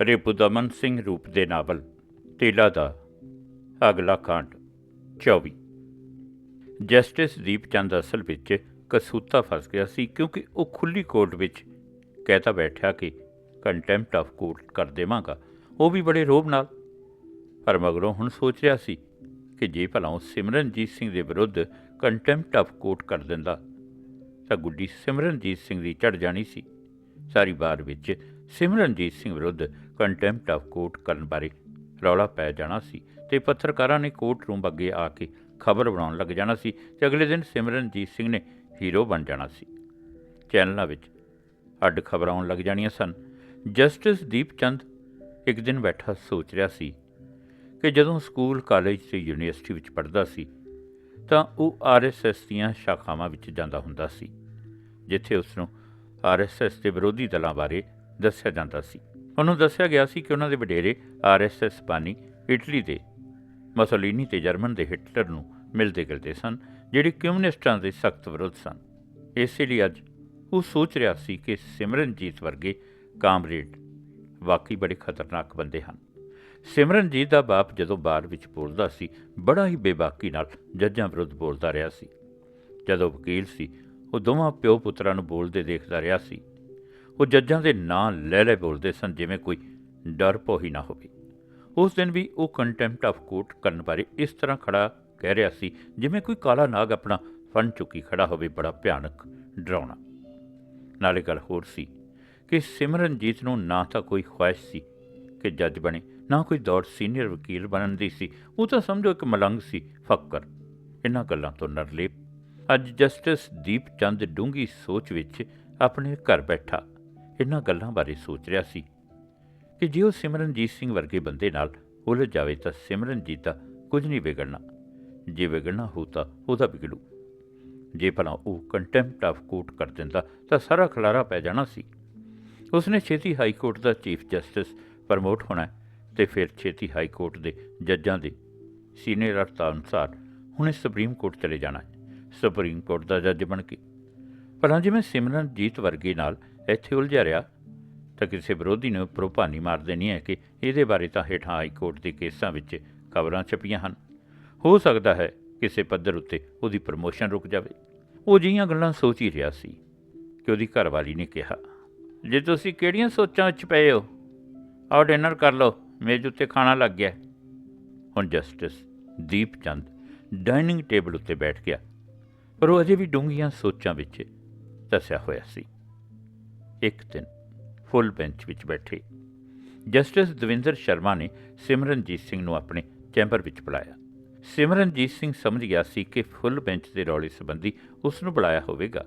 ਰਿਪੁਦਮਨ ਸਿੰਘ ਰੂਪ ਦੇ ਨਾਵਲ, ਤੇਲਾ ਦਾ, ਅਗਲਾ ਕਾਂਡ 24 ਜਸਟਿਸ ਦੀਪਚੰਦ ਅਸਲ ਵਿੱਚ ਕਸੂਤਾ ਫਸ ਗਿਆ ਸੀ ਕਿਉਂਕਿ ਉਹ ਖੁੱਲੀ ਕੋਰਟ ਵਿੱਚ ਕਹਿਤਾ ਬੈਠਿਆ ਕਿ ਕੰਟੈਂਪਟ ਆਫ ਕੋਰਟ ਕਰ ਦੇਵਾਂਗਾ। ਉਹ ਵੀ ਬੜੇ ਰੋਬ ਨਾਲ। ਪਰ ਮਗਰੋਂ ਹੁਣ ਸੋਚ ਰਿਹਾ ਸੀ ਕਿ ਜੇ ਭਲਾ ਉਹ ਸਿਮਰਨਜੀਤ ਸਿੰਘ ਦੇ ਵਿਰੁੱਧ ਕੰਟੈਂਪਟ ਆਫ ਕੋਰਟ ਕਰ ਦਿੰਦਾ, ਤਾਂ ਗੁੱਡੀ ਸਿਮਰਨਜੀਤ ਸਿੰਘ ਦੀ ਚੜ ਜਾਣੀ ਸੀ। ਸਾਰੀ ਬਾਰ ਵਿੱਚ ਸਿਮਰਨਜੀਤ ਸਿੰਘ ਵਿਰੁੱਧ ਕੰਟੈਂਪਟ ਆਫ ਕੋਰਟ ਕਰਨ ਬਾਰੇ ਰੌਲਾ ਪੈ ਜਾਣਾ ਸੀ ਤੇ ਪੱਤਰਕਾਰਾਂ ਨੇ ਕੋਰਟ ਰੂਮ ਅੱਗੇ ਆ ਕੇ ਖਬਰ ਬਣਾਉਣ ਲੱਗ ਜਾਣਾ ਸੀ ਤੇ ਅਗਲੇ ਦਿਨ ਸਿਮਰਨਜੀਤ ਸਿੰਘ ਨੇ ਹੀਰੋ ਬਣ ਜਾਣਾ ਸੀ। ਚੈਨਲਾਂ ਵਿੱਚ ਅੱਡ ਖਬਰਾਂ ਆਉਣ ਲੱਗ ਜਾਣੀਆਂ ਸਨ। ਜਸਟਿਸ ਦੀਪਚੰਦ ਇੱਕ ਦਿਨ ਬੈਠਾ ਸੋਚ ਰਿਹਾ ਸੀ ਕਿ ਜਦੋਂ ਸਕੂਲ, ਕਾਲਜ ਤੇ ਯੂਨੀਵਰਸਿਟੀ ਵਿੱਚ ਪੜ੍ਹਦਾ ਸੀ ਤਾਂ ਉਹ ਆਰਐਸਐਸ ਦੀਆਂ ਸ਼ਾਖਾਵਾਂ ਵਿੱਚ ਜਾਂਦਾ ਹੁੰਦਾ ਸੀ, ਜਿੱਥੇ ਉਸ ਨੂੰ ਆਰਐਸਐਸ ਦੇ ਵਿਰੋਧੀ ਦਲਾਂ ਬਾਰੇ ਦੱਸਿਆ ਜਾਂਦਾ ਸੀ। ਉਹਨੂੰ ਦੱਸਿਆ ਗਿਆ ਸੀ ਕਿ ਉਹਨਾਂ ਦੇ ਵਡੇਰੇ ਆਰਐਸਐਸ ਬਾਨੀ ਇਟਲੀ ਦੇ ਮਸੋਲੀਨੀ ਤੇ ਜਰਮਨ ਦੇ ਹਿਟਲਰ ਨੂੰ ਮਿਲਦੇ ਗਿਲਦੇ ਸਨ, ਜਿਹੜੇ ਕਮਿਊਨਿਸਟਾਂ ਦੇ ਸਖਤ ਵਿਰੋਧ ਸਨ। ਇਸੇ ਲਈ ਅੱਜ ਉਹ ਸੋਚ ਰਿਹਾ ਸੀ ਕਿ ਸਿਮਰਨਜੀਤ ਵਰਗੇ ਕਾਮਰੇਡ ਵਾਕਈ ਬੜੇ ਖਤਰਨਾਕ ਬੰਦੇ ਹਨ। ਸਿਮਰਨਜੀਤ ਦਾ ਬਾਪ ਜਦੋਂ ਬਾਰ ਵਿੱਚ ਬੋਲਦਾ ਸੀ, ਬੜਾ ਹੀ ਬੇਬਾਕੀ ਨਾਲ ਜੱਜਾਂ ਵਿਰੁੱਧ ਬੋਲਦਾ ਰਿਹਾ ਸੀ। ਜਦੋਂ ਵਕੀਲ ਸੀ, ਉਹ ਦੋਵਾਂ ਪਿਓ ਪੁੱਤਰਾਂ ਨੂੰ ਬੋਲਦੇ ਦੇਖਦਾ ਰਿਹਾ ਸੀ। ਉਹ ਜੱਜਾਂ ਦੇ ਨਾਂ ਲੈ ਲੈ ਬੋਲਦੇ ਸਨ, ਜਿਵੇਂ ਕੋਈ ਡਰ ਭੋਹੀ ਨਾ ਹੋਵੇ। ਉਸ ਦਿਨ ਵੀ ਉਹ ਕੰਟੈਂਪਟ ਆਫ ਕੋਰਟ ਕਰਨ ਬਾਰੇ ਇਸ ਤਰ੍ਹਾਂ ਖੜਾ ਕਹਿ ਰਿਹਾ ਸੀ, ਜਿਵੇਂ ਕੋਈ ਕਾਲਾ ਨਾਗ ਆਪਣਾ ਫਨ ਚੁੱਕੀ ਖੜਾ ਹੋਵੇ, ਬੜਾ ਭਿਆਨਕ ਡਰਾਉਣਾ। ਨਾਲੇ ਗੱਲ ਹੋਰ ਸੀ ਕਿ ਸਿਮਰਨਜੀਤ ਨੂੰ ਨਾ ਤਾਂ ਕੋਈ ਖੁਆਇਸ਼ ਸੀ ਕਿ ਜੱਜ ਬਣੇ, ਨਾ ਕੋਈ ਦੌੜ ਸੀਨੀਅਰ ਵਕੀਲ ਬਣਨ ਦੀ ਸੀ। ਉਹ ਤਾਂ ਸਮਝੋ ਇੱਕ ਮਲੰਗ ਸੀ, ਫੱਕਰ। ਇਹਨਾਂ ਗੱਲਾਂ ਤੋਂ ਨਰਲੇਪ ਅੱਜ ਜਸਟਿਸ ਦੀਪ ਚੰਦ ਡੂੰਗੀ ਸੋਚ ਵਿੱਚ ਆਪਣੇ ਘਰ ਬੈਠਾ। ਇਹਨਾਂ ਗੱਲਾਂ ਬਾਰੇ ਸੋਚ ਰਿਹਾ ਸੀ ਕਿ ਜੇ ਉਹ ਸਿਮਰਨਜੀਤ ਸਿੰਘ ਵਰਗੇ ਬੰਦੇ ਨਾਲ ਉਲਝ ਜਾਵੇ ਤਾਂ ਸਿਮਰਨਜੀਤ ਦਾ ਕੁਝ ਨਹੀਂ ਵਿਗੜਨਾ। ਜੇ ਵਿਗੜਨਾ ਹੋ ਤਾਂ ਉਹਦਾ ਵਿਗੜੂ। ਜੇ ਭਲਾ ਉਹ ਕੰਟੈਂਪਟ ਆਫ ਕੋਰਟ ਕਰ ਦਿੰਦਾ ਤਾਂ ਸਾਰਾ ਖਲਾਰਾ ਪੈ ਜਾਣਾ ਸੀ। ਉਸਨੇ ਛੇਤੀ ਹਾਈ ਕੋਰਟ ਦਾ ਚੀਫ ਜਸਟਿਸ ਪ੍ਰਮੋਟ ਹੋਣਾ ਤੇ ਫਿਰ ਛੇਤੀ ਹਾਈ ਕੋਰਟ ਦੇ ਜੱਜਾਂ ਦੇ ਸੀਨੀਅਰ ਅਰਥਾ ਅਨੁਸਾਰ ਹੁਣੇ ਸੁਪਰੀਮ ਕੋਰਟ ਚਲੇ ਜਾਣਾ ਸੁਪਰੀਮ ਕੋਰਟ ਦਾ ਜੱਜ ਬਣ ਕੇ। ਭਲਾ ਜਿਵੇਂ ਸਿਮਰਨਜੀਤ ਵਰਗੇ ਨਾਲ ਇੱਥੇ ਉਲਝਿਆ ਰਿਹਾ ਤਾਂ ਕਿਸੇ ਵਿਰੋਧੀ ਨੂੰ ਪ੍ਰੋਪਾਨੀ ਮਾਰ ਦੇਣੀ ਹੈ ਕਿ ਇਹਦੇ ਬਾਰੇ ਤਾਂ ਹੇਠਾਂ ਹਾਈ ਕੋਰਟ ਦੇ ਕੇਸਾਂ ਵਿੱਚ ਖਬਰਾਂ ਛਪੀਆਂ ਹਨ। ਹੋ ਸਕਦਾ ਹੈ ਕਿਸੇ ਪੱਧਰ ਉੱਤੇ ਉਹਦੀ ਪ੍ਰਮੋਸ਼ਨ ਰੁਕ ਜਾਵੇ। ਉਹ ਜਿਹੀਆਂ ਗੱਲਾਂ ਸੋਚ ਹੀ ਰਿਹਾ ਸੀ ਕਿ ਉਹਦੀ ਘਰਵਾਲੀ ਨੇ ਕਿਹਾ, ਜੇ ਤੁਸੀਂ ਕਿਹੜੀਆਂ ਸੋਚਾਂ ਵਿੱਚ ਪਏ ਹੋ, ਆਓ ਡਿਨਰ ਕਰ ਲਓ, ਮੇਜ਼ ਉੱਤੇ ਖਾਣਾ ਲੱਗ ਗਿਆ। ਹੁਣ justice Deep Chand dining table ਉੱਤੇ ਬੈਠ ਗਿਆ। ਪਰ ਉਹ ਅਜੇ ਵੀ ਡੂੰਘੀਆਂ ਸੋਚਾਂ ਵਿੱਚ ਧਸਿਆ ਹੋਇਆ ਸੀ। ਇੱਕ ਦਿਨ ਫੁੱਲ ਬੈਂਚ ਵਿੱਚ ਬੈਠੇ। ਜਸਟਿਸ ਦਵਿੰਦਰ ਸ਼ਰਮਾ ਨੇ ਸਿਮਰਨਜੀਤ ਸਿੰਘ ਨੂੰ ਆਪਣੇ ਚੈਂਬਰ ਵਿੱਚ ਬੁਲਾਇਆ। ਸਿਮਰਨਜੀਤ ਸਿੰਘ ਸਮਝ ਗਿਆ ਸੀ ਕਿ ਫੁੱਲ ਬੈਂਚ ਦੇ ਰੌਲੇ ਸੰਬੰਧੀ ਉਸ ਨੂੰ ਬੁਲਾਇਆ ਹੋਵੇਗਾ।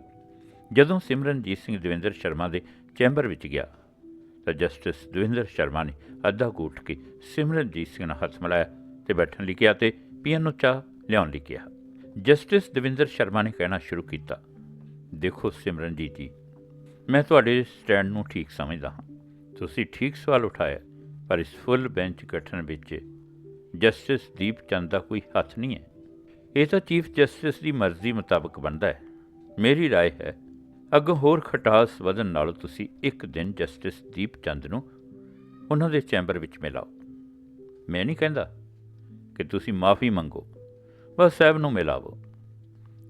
ਜਦੋਂ ਸਿਮਰਨਜੀਤ ਸਿੰਘ ਦਵਿੰਦਰ ਸ਼ਰਮਾ ਦੇ ਚੈਂਬਰ ਵਿੱਚ ਗਿਆ, ਤਾਂ ਜਸਟਿਸ ਦਵਿੰਦਰ ਸ਼ਰਮਾ ਨੇ ਅੱਧਾ ਕੁ ਕੇ ਸਿਮਰਨਜੀਤ ਸਿੰਘ ਨਾਲ ਹੱਥ ਮਿਲਾਇਆ ਤੇ ਬੈਠਣ ਲਈ ਕਿਹਾ ਤੇ ਪੀਣ ਨੂੰ ਚਾਹ ਲਿਆਉਣ ਲਈ ਕਿਹਾ। ਜਸਟਿਸ ਦਵਿੰਦਰ ਸ਼ਰਮਾ ਨੇ ਕਹਿਣਾ ਸ਼ੁਰੂ ਕੀਤਾ, ਦੇਖੋ ਸਿਮਰਨਜੀਤ ਜੀ ਮੈਂ ਤੁਹਾਡੇ ਸਟੈਂਡ ਨੂੰ ਠੀਕ ਸਮਝਦਾ ਹਾਂ ਤੁਸੀਂ ਠੀਕ ਸਵਾਲ ਉਠਾਇਆ ਪਰ ਇਸ ਫੁੱਲ ਬੈਂਚ ਗਠਨ ਵਿੱਚ ਜਸਟਿਸ ਦੀਪਚੰਦ ਦਾ ਕੋਈ ਹੱਥ ਨਹੀਂ ਹੈ ਇਹ ਤਾਂ ਚੀਫ ਜਸਟਿਸ ਦੀ ਮਰਜ਼ੀ ਮੁਤਾਬਕ ਬਣਦਾ ਹੈ ਮੇਰੀ رائے ਹੈ ਅੱਗੋਂ ਹੋਰ ਖਟਾਸ ਵਧਣ ਨਾਲੋਂ ਤੁਸੀਂ ਇੱਕ ਦਿਨ ਜਸਟਿਸ ਦੀਪਚੰਦ ਨੂੰ ਉਹਨਾਂ ਦੇ ਚੈਂਬਰ ਵਿੱਚ ਮਿਲਾਓ ਮੈਂ ਨਹੀਂ ਕਹਿੰਦਾ ਕਿ ਤੁਸੀਂ ਮਾਫੀ ਮੰਗੋ ਬਸ ਸਾਹਿਬ ਨੂੰ ਮਿਲਾਵੋ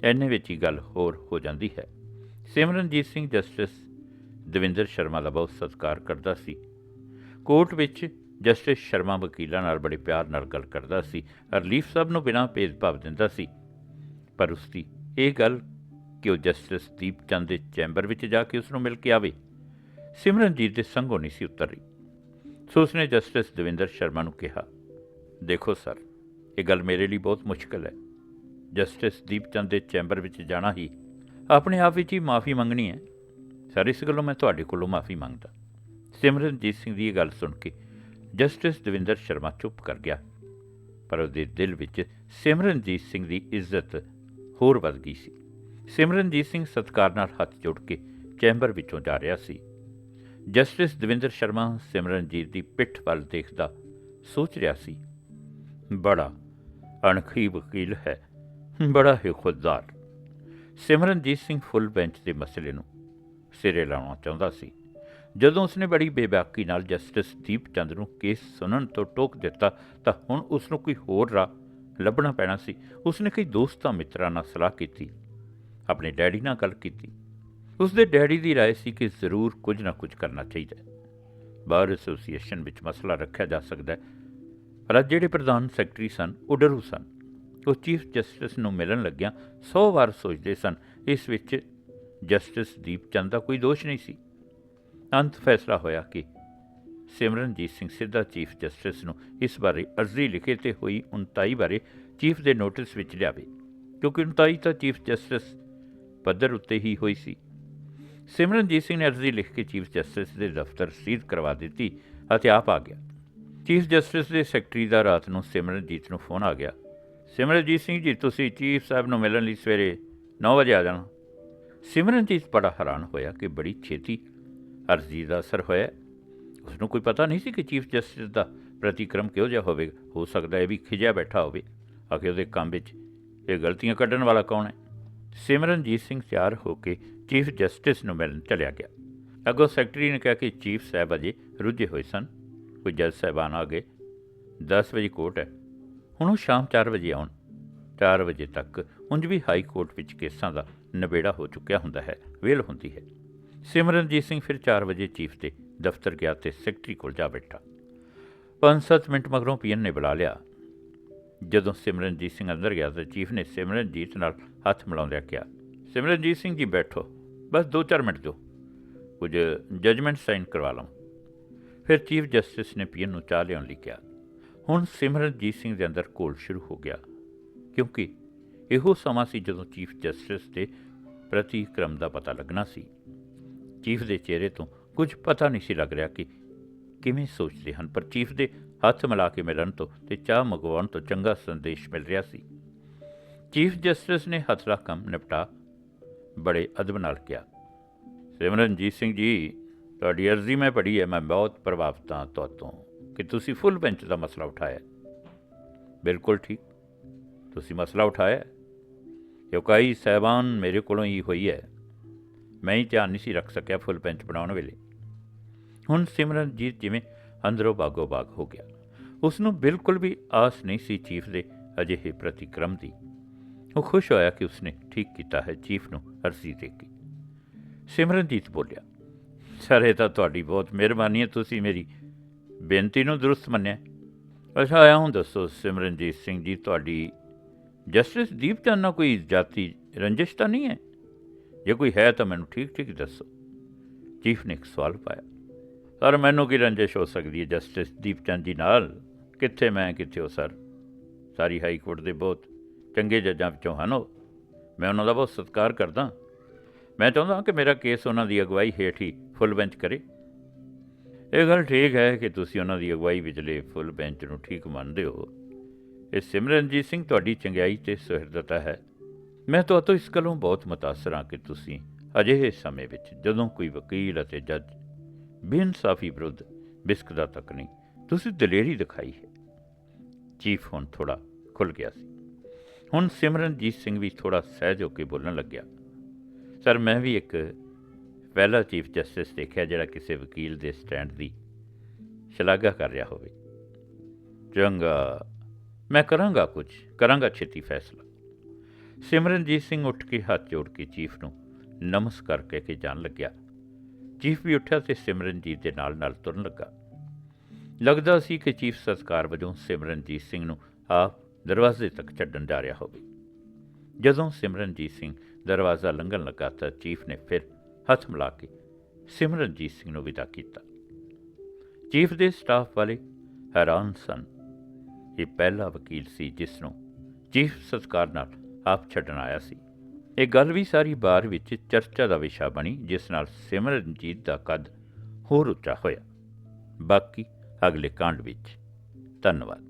ਐਨੇ ਵਿੱਚ ਹੀ ਗੱਲ ਹੋਰ ਹੋ ਜਾਂਦੀ ਹੈ ਸਿਮਰਨਜੀਤ ਸਿੰਘ ਜਸਟਿਸ ਦਵਿੰਦਰ ਸ਼ਰਮਾ ਦਾ ਬਹੁਤ ਸਤਿਕਾਰ ਕਰਦਾ ਸੀ। ਕੋਰਟ ਵਿੱਚ ਜਸਟਿਸ ਸ਼ਰਮਾ ਵਕੀਲਾਂ ਨਾਲ ਬੜੇ ਪਿਆਰ ਨਾਲ ਗੱਲ ਕਰਦਾ ਸੀ। ਰਿਲੀਫ ਸਾਹਿਬ ਨੂੰ ਬਿਨਾਂ ਭੇਦਭਾਵ ਦਿੰਦਾ ਸੀ। ਪਰ ਉਸ ਦੀ ਇਹ ਗੱਲ ਕਿ ਉਹ ਜਸਟਿਸ ਦੀਪ ਚੰਦ ਦੇ ਚੈਂਬਰ ਵਿੱਚ ਜਾ ਕੇ ਉਸ ਨੂੰ ਮਿਲ ਕੇ ਆਵੇ, ਸਿਮਰਨਜੀਤ ਦੇ ਸੰਗੋਂ ਨਹੀਂ ਸੀ ਉਤਰ ਰਹੀ। ਸੋ ਉਸਨੇ ਜਸਟਿਸ ਦਵਿੰਦਰ ਸ਼ਰਮਾ ਨੂੰ ਕਿਹਾ, ਦੇਖੋ ਸਰ, ਇਹ ਗੱਲ ਮੇਰੇ ਲਈ ਬਹੁਤ ਮੁਸ਼ਕਲ ਹੈ। ਜਸਟਿਸ ਦੀਪ ਚੰਦ ਦੇ ਚੈਂਬਰ ਵਿੱਚ ਜਾਣਾ ਹੀ ਆਪਣੇ ਆਪ ਵਿੱਚ ਹੀ ਮਾਫੀ ਮੰਗਣੀ ਹੈ। ਸਰ ਇਸ ਗੱਲੋਂ ਮੈਂ ਤੁਹਾਡੇ ਕੋਲੋਂ ਮਾਫੀ ਮੰਗਦਾ। ਸਿਮਰਨਜੀਤ ਸਿੰਘ ਦੀ ਇਹ ਗੱਲ ਸੁਣ ਕੇ ਜਸਟਿਸ ਦਵਿੰਦਰ ਸ਼ਰਮਾ ਚੁੱਪ ਕਰ ਗਿਆ। ਪਰ ਉਹਦੇ ਦਿਲ ਵਿੱਚ ਸਿਮਰਨਜੀਤ ਸਿੰਘ ਦੀ ਇੱਜ਼ਤ ਹੋਰ ਵੱਧ ਗਈ ਸੀ। ਸਿਮਰਨਜੀਤ ਸਿੰਘ ਸਤਕਾਰ ਨਾਲ ਹੱਥ ਜੋੜ ਕੇ ਚੈਂਬਰ ਵਿੱਚੋਂ ਜਾ ਰਿਹਾ ਸੀ। ਜਸਟਿਸ ਦਵਿੰਦਰ ਸ਼ਰਮਾ ਸਿਮਰਨਜੀਤ ਦੀ ਪਿੱਠ ਵੱਲ ਦੇਖਦਾ ਸੋਚ ਰਿਹਾ ਸੀ, ਬੜਾ ਅਣਖੀ ਵਕੀਲ ਹੈ, ਬੜਾ ਹੀ ਖੁਦਦਾਰ ਸਿਮਰਨਜੀਤ ਸਿੰਘ ਫੁੱਲ ਬੈਂਚ ਦੇ ਮਸਲੇ ਨੂੰ ਸਿਰੇ ਲਾਉਣਾ ਚਾਹੁੰਦਾ ਸੀ ਜਦੋਂ ਉਸਨੇ ਬੜੀ ਬੇਬਾਕੀ ਨਾਲ ਜਸਟਿਸ ਦੀਪ ਚੰਦ ਨੂੰ ਕੇਸ ਸੁਣਨ ਤੋਂ ਟੋਕ ਦਿੱਤਾ ਤਾਂ ਹੁਣ ਉਸ ਨੂੰ ਕੋਈ ਹੋਰ ਰਾਹ ਲੱਭਣਾ ਪੈਣਾ ਸੀ ਉਸਨੇ ਕਈ ਦੋਸਤਾਂ ਮਿੱਤਰਾਂ ਨਾਲ ਸਲਾਹ ਕੀਤੀ ਆਪਣੇ ਡੈਡੀ ਨਾਲ ਗੱਲ ਕੀਤੀ ਉਸਦੇ ਡੈਡੀ ਦੀ رائے ਸੀ ਕਿ ਜ਼ਰੂਰ ਕੁਝ ਨਾ ਕੁਝ ਕਰਨਾ ਚਾਹੀਦਾ ਹੈ ਬਾਰ ਐਸੋਸੀਏਸ਼ਨ ਵਿੱਚ ਮਸਲਾ ਰੱਖਿਆ ਜਾ ਸਕਦਾ ਹੈ ਪਰ ਅੱਜ ਜਿਹੜੇ ਪ੍ਰਧਾਨ ਸੈਕਟਰੀ ਸਨ ਉਹ ਡਰੂ ਸਨ ਉਹ ਚੀਫ ਜਸਟਿਸ ਨੂੰ ਮਿਲਣ ਲੱਗਿਆਂ 100 ਵਾਰ ਸੋਚਦੇ ਸਨ ਇਸ ਵਿੱਚ ਜਸਟਿਸ ਦੀਪ ਚੰਦ ਦਾ ਕੋਈ ਦੋਸ਼ ਨਹੀਂ ਸੀ। ਅੰਤ ਫੈਸਲਾ ਹੋਇਆ ਕਿ ਸਿਮਰਨਜੀਤ ਸਿੰਘ ਸਿੱਧਾ ਚੀਫ ਜਸਟਿਸ ਨੂੰ ਇਸ ਬਾਰੇ ਅਰਜ਼ੀ ਲਿਖੇ ਤੇ ਹੋਈ 29 ਬਾਰੇ ਚੀਫ ਦੇ ਨੋਟਿਸ ਵਿੱਚ ਲਿਆਵੇ, ਕਿਉਂਕਿ 29 ਤਾਂ ਚੀਫ ਜਸਟਿਸ ਪੱਧਰ ਉੱਤੇ ਹੀ ਹੋਈ ਸੀ। ਸਿਮਰਨਜੀਤ ਸਿੰਘ ਨੇ ਅਰਜ਼ੀ ਲਿਖ ਕੇ ਚੀਫ ਜਸਟਿਸ ਦੇ ਦਫ਼ਤਰ ਰਸੀਦ ਕਰਵਾ ਦਿੱਤੀ ਅਤੇ ਆਪ ਆ ਗਿਆ। ਚੀਫ ਜਸਟਿਸ ਦੇ ਸੈਕਟਰੀ ਦਾ ਰਾਤ ਨੂੰ ਸਿਮਰਨਜੀਤ ਨੂੰ ਫੋਨ ਆ ਗਿਆ। ਸਿਮਰਨਜੀਤ ਸਿੰਘ ਜੀ, ਤੁਸੀਂ ਚੀਫ ਸਾਹਿਬ ਨੂੰ ਮਿਲਣ ਲਈ ਸਵੇਰੇ 9 ਵਜੇ ਆ ਜਾਣਾ। ਸਿਮਰਨਜੀਤ ਬੜਾ ਹੈਰਾਨ ਹੋਇਆ ਕਿ ਬੜੀ ਛੇਤੀ ਅਰਜ਼ੀ ਦਾ ਅਸਰ ਹੋਇਆ ਉਸ ਨੂੰ ਕੋਈ ਪਤਾ ਨਹੀਂ ਸੀ ਕਿ ਚੀਫ ਜਸਟਿਸ ਦਾ ਪ੍ਰਤੀਕਰਮ ਕਿਹੋ ਜਿਹਾ ਹੋਵੇਗਾ ਹੋ ਸਕਦਾ ਹੈ ਵੀ ਖਿਜਿਆ ਬੈਠਾ ਹੋਵੇ। ਆ ਉਹਦੇ ਕੰਮ ਵਿੱਚ ਇਹ ਗਲਤੀਆਂ ਕੱਢਣ ਵਾਲਾ ਕੌਣ ਹੈ? ਸਿਮਰਨਜੀਤ ਸਿੰਘ ਤਿਆਰ ਹੋ ਕੇ ਚੀਫ ਜਸਟਿਸ ਨੂੰ ਮਿਲਣ ਚਲਿਆ ਗਿਆ। ਅੱਗੋਂ ਸੈਕਟਰੀ ਨੇ ਕਿਹਾ ਕਿ ਚੀਫ ਸਾਹਿਬ ਅਜੇ ਰੁੱਝੇ ਹੋਏ ਸਨ। ਕੋਈ ਜੱਜ ਸਾਹਿਬਾਨ ਆ ਗਏ। 10 ਵਜੇ ਕੋਰਟ ਹੈ। ਹੁਣ ਉਹ ਸ਼ਾਮ 4 ਵਜੇ ਆਉਣ। 4 ਵਜੇ ਤੱਕ ਉਂਝ ਵੀ ਹਾਈ ਕੋਰਟ ਵਿੱਚ ਕੇਸਾਂ ਦਾ ਨਿਬੇੜਾ ਹੋ ਚੁੱਕਿਆ ਹੁੰਦਾ ਹੈ ਵੇਲ ਹੁੰਦੀ ਹੈ। ਸਿਮਰਨਜੀਤ ਸਿੰਘ ਫਿਰ 4 ਵਜੇ ਚੀਫ ਦੇ ਦਫ਼ਤਰ ਗਿਆ ਤੇ ਸੈਕਟਰੀ ਕੋਲ ਜਾ ਬੈਠਾ। 5-7 ਮਿੰਟ ਮਗਰੋਂ ਪੀਐਨ ਨੇ ਬੁਲਾ ਲਿਆ। ਜਦੋਂ ਸਿਮਰਨਜੀਤ ਸਿੰਘ ਅੰਦਰ ਗਿਆ ਤਾਂ ਚੀਫ ਨੇ ਸਿਮਰਨਜੀਤ ਨਾਲ ਹੱਥ ਮਿਲਾਉਂਦਿਆਂ ਕਿਹਾ, ਸਿਮਰਨਜੀਤ ਸਿੰਘ ਜੀ ਬੈਠੋ, ਬਸ 2-4 ਮਿੰਟ ਦਿਓ, ਕੁਝ ਜਜਮੈਂਟ ਸਾਈਨ ਕਰਵਾ ਲਵਾਂ। ਫਿਰ ਚੀਫ ਜਸਟਿਸ ਨੇ ਪੀਐਨ ਨੂੰ ਚਾਹ ਲਿਆਉਣ ਲਈ ਕਿਹਾ। ਹੁਣ ਸਿਮਰਨਜੀਤ ਸਿੰਘ ਦੇ ਅੰਦਰ ਕੋਲ ਸ਼ੁਰੂ ਹੋ ਗਿਆ, ਕਿਉਂਕਿ ਇਹੋ ਸਮਾਂ ਸੀ ਜਦੋਂ ਚੀਫ ਜਸਟਿਸ ਦੇ ਪ੍ਰਤੀਕਰਮ ਦਾ ਪਤਾ ਲੱਗਣਾ ਸੀ। ਚੀਫ ਦੇ ਚਿਹਰੇ ਤੋਂ ਕੁਝ ਪਤਾ ਨਹੀਂ ਸੀ ਲੱਗ ਰਿਹਾ ਕਿ ਕਿਵੇਂ ਸੋਚਦੇ ਹਨ, ਪਰ ਚੀਫ ਦੇ ਹੱਥ ਮਿਲਾ ਕੇ ਮਿਲਣ ਤੋਂ ਤੇ ਚਾਹ ਮੰਗਵਾਉਣ ਤੋਂ ਚੰਗਾ ਸੰਦੇਸ਼ ਮਿਲ ਰਿਹਾ ਸੀ। ਚੀਫ ਜਸਟਿਸ ਨੇ ਹੱਥ ਦਾ ਕੰਮ ਨਿਪਟਾ, ਬੜੇ ਅਦਬ ਨਾਲ ਕਿਹਾ, ਸਿਮਰਨਜੀਤ ਸਿੰਘ ਜੀ, ਤੁਹਾਡੀ ਅਰਜ਼ੀ ਮੈਂ ਪੜ੍ਹੀ ਹੈ, ਮੈਂ ਬਹੁਤ ਪ੍ਰਭਾਵਿਤ ਹਾਂ ਤੁਹਾਤੋਂ। ਕਿ ਤੁਸੀਂ ਫੁੱਲ ਬੈਂਚ ਦਾ ਮਸਲਾ ਉਠਾਇਆ ਬਿਲਕੁਲ ਠੀਕ। ਤੁਸੀਂ ਮਸਲਾ ਉਠਾਇਆ ਯੋਕਾਈ ਸਹਿਬਾਨ ਮੇਰੇ ਕੋਲੋਂ ਹੀ ਹੋਈ ਹੈ ਮੈਂ ਹੀ ਧਿਆਨ ਨਹੀਂ ਸੀ ਰੱਖ ਸਕਿਆ ਫੁੱਲ ਪੈਂਚ ਬਣਾਉਣ ਵੇਲੇ ਹੁਣ ਸਿਮਰਨਜੀਤ ਜਿਵੇਂ ਅੰਦਰੋਂ ਬਾਗੋ ਬਾਗ ਹੋ ਗਿਆ ਉਸ ਨੂੰ ਬਿਲਕੁਲ ਵੀ ਆਸ ਨਹੀਂ ਸੀ ਚੀਫ ਦੇ ਅਜਿਹੇ ਪ੍ਰਤੀਕਰਮ ਦੀ ਉਹ ਖੁਸ਼ ਹੋਇਆ ਕਿ ਉਸਨੇ ਠੀਕ ਕੀਤਾ ਹੈ ਚੀਫ ਨੂੰ ਅਰਜ਼ੀ ਦੇ ਕੇ ਸਿਮਰਨਜੀਤ ਬੋਲਿਆ ਸਰ ਇਹ ਤਾਂ ਤੁਹਾਡੀ ਬਹੁਤ ਮਿਹਰਬਾਨੀ ਹੈ ਤੁਸੀਂ ਮੇਰੀ ਬੇਨਤੀ ਨੂੰ ਦਰੁਸਤ ਮੰਨਿਆ ਅੱਛਾ ਆਇਆ ਹੁਣ ਦੱਸੋ ਸਿਮਰਨਜੀਤ ਸਿੰਘ ਜੀ ਤੁਹਾਡੀ ਜਸਟਿਸ ਦੀਪ ਚੰਦ ਨਾਲ ਕੋਈ ਜਾਤੀ ਰੰਜਿਸ਼ ਤਾਂ ਨਹੀਂ ਹੈ? ਜੇ ਕੋਈ ਹੈ ਤਾਂ ਮੈਨੂੰ ਠੀਕ ਠੀਕ ਦੱਸੋ। ਚੀਫ ਨੇ ਇੱਕ ਸਵਾਲ ਪਾਇਆ। ਸਰ, ਮੈਨੂੰ ਕੀ ਰੰਜਿਸ਼ ਹੋ ਸਕਦੀ ਹੈ ਜਸਟਿਸ ਦੀਪ ਚੰਦ ਜੀ ਨਾਲ? ਕਿੱਥੇ ਮੈਂ, ਕਿੱਥੇ ਹੋ ਸਰ? ਸਾਰੀ ਹਾਈ ਕੋਰਟ ਦੇ ਬਹੁਤ ਚੰਗੇ ਜੱਜਾਂ ਵਿੱਚੋਂ ਹਨ ਉਹ। ਮੈਂ ਉਹਨਾਂ ਦਾ ਬਹੁਤ ਸਤਿਕਾਰ ਕਰਦਾ। ਮੈਂ ਚਾਹੁੰਦਾ ਕਿ ਮੇਰਾ ਕੇਸ ਉਹਨਾਂ ਦੀ ਅਗਵਾਈ ਹੇਠ ਹੀ ਫੁੱਲ ਬੈਂਚ ਕਰੇ। ਇਹ ਗੱਲ ਠੀਕ ਹੈ ਕਿ ਤੁਸੀਂ ਉਹਨਾਂ ਦੀ ਅਗਵਾਈ ਵਿਚਲੇ ਫੁੱਲ ਬੈਂਚ ਨੂੰ ਠੀਕ ਮੰਨਦੇ ਹੋ। ਇਹ ਸਿਮਰਨਜੀਤ ਸਿੰਘ ਤੁਹਾਡੀ ਚੰਗਿਆਈ ਤੇ ਸੁਹਿਰਦਤਾ ਹੈ। ਮੈਂ ਤੁਹਾਤੋਂ ਇਸ ਗੱਲੋਂ ਬਹੁਤ ਮੁਤਾਸਰ ਹਾਂ ਕਿ ਤੁਸੀਂ ਅਜਿਹੇ ਸਮੇਂ ਵਿੱਚ ਜਦੋਂ ਕੋਈ ਵਕੀਲ ਅਤੇ ਜੱਜ ਬੇਇਨਸਾਫੀ ਵਿਰੁੱਧ ਬਿਸਕਦਾ ਤੱਕ ਨਹੀਂ, ਤੁਸੀਂ ਦਲੇਰੀ ਦਿਖਾਈ ਹੈ। ਚੀਫ ਹੁਣ ਥੋੜਾ ਖੁੱਲ ਗਿਆ ਸੀ। ਹੁਣ ਸਿਮਰਨਜੀਤ ਸਿੰਘ ਵੀ ਥੋੜਾ ਸਹਿਜ ਹੋ ਕੇ ਬੋਲਣ ਲੱਗਿਆ। ਸਰ, ਮੈਂ ਵੀ ਇੱਕ ਪਹਿਲਾ ਚੀਫ ਜਸਟਿਸ ਦੇਖਿਆ ਜਿਹੜਾ ਕਿਸੇ ਵਕੀਲ ਦੇ ਸਟੈਂਡ ਦੀ ਸ਼ਲਾਘਾ ਕਰ ਰਿਹਾ ਹੋਵੇ। ਚੰਗਾ। ਮੈਂ ਕਰਾਂਗਾ ਕੁਝ, ਕਰਾਂਗਾ ਛੇਤੀ ਫੈਸਲਾ। ਸਿਮਰਨਜੀਤ ਸਿੰਘ ਉੱਠ ਕੇ ਹੱਥ ਜੋੜ ਕੇ ਚੀਫ ਨੂੰ ਨਮਸਕਾਰ ਕਹਿ ਕੇ ਜਾਣ ਲੱਗਿਆ। ਚੀਫ ਵੀ ਉੱਠਿਆ ਤੇ ਸਿਮਰਨਜੀਤ ਦੇ ਨਾਲ ਨਾਲ ਤੁਰਨ ਲੱਗਾ। ਲੱਗਦਾ ਸੀ ਕਿ ਚੀਫ ਸਤਕਾਰ ਵਜੋਂ ਸਿਮਰਨਜੀਤ ਸਿੰਘ ਨੂੰ ਆਪ ਦਰਵਾਜ਼ੇ ਤੱਕ ਛੱਡਣ ਜਾ ਰਿਹਾ ਹੋਵੇ। ਜਦੋਂ ਸਿਮਰਨਜੀਤ ਸਿੰਘ ਦਰਵਾਜ਼ਾ ਲੰਘਣ ਲੱਗਾ ਤਾਂ ਚੀਫ ਨੇ ਫਿਰ ਹੱਥ ਮਿਲਾ ਕੇ ਸਿਮਰਨਜੀਤ ਸਿੰਘ ਨੂੰ ਵਿਦਾ ਕੀਤਾ। ਚੀਫ ਦੇ ਸਟਾਫ ਵਾਲੇ ਹੈਰਾਨ ਸਨ ਇਹ ਪਹਿਲਾ ਵਕੀਲ ਸੀ ਜਿਸ ਨੂੰ ਚੀਫ ਸਤਕਾਰ ਨਾਲ ਆਪ ਛੱਡਣ ਆਇਆ ਸੀ। ਇਹ ਗੱਲ ਵੀ ਸਾਰੀ ਬਾਰ ਵਿੱਚ ਚਰਚਾ ਦਾ ਵਿਸ਼ਾ ਬਣੀ, ਜਿਸ ਨਾਲ ਸਿਮਰਨਜੀਤ ਦਾ ਕੱਦ ਹੋਰ ਉੱਚਾ ਹੋਇਆ। ਬਾਕੀ ਅਗਲੇ ਕਾਂਡ ਵਿੱਚ। ਧੰਨਵਾਦ।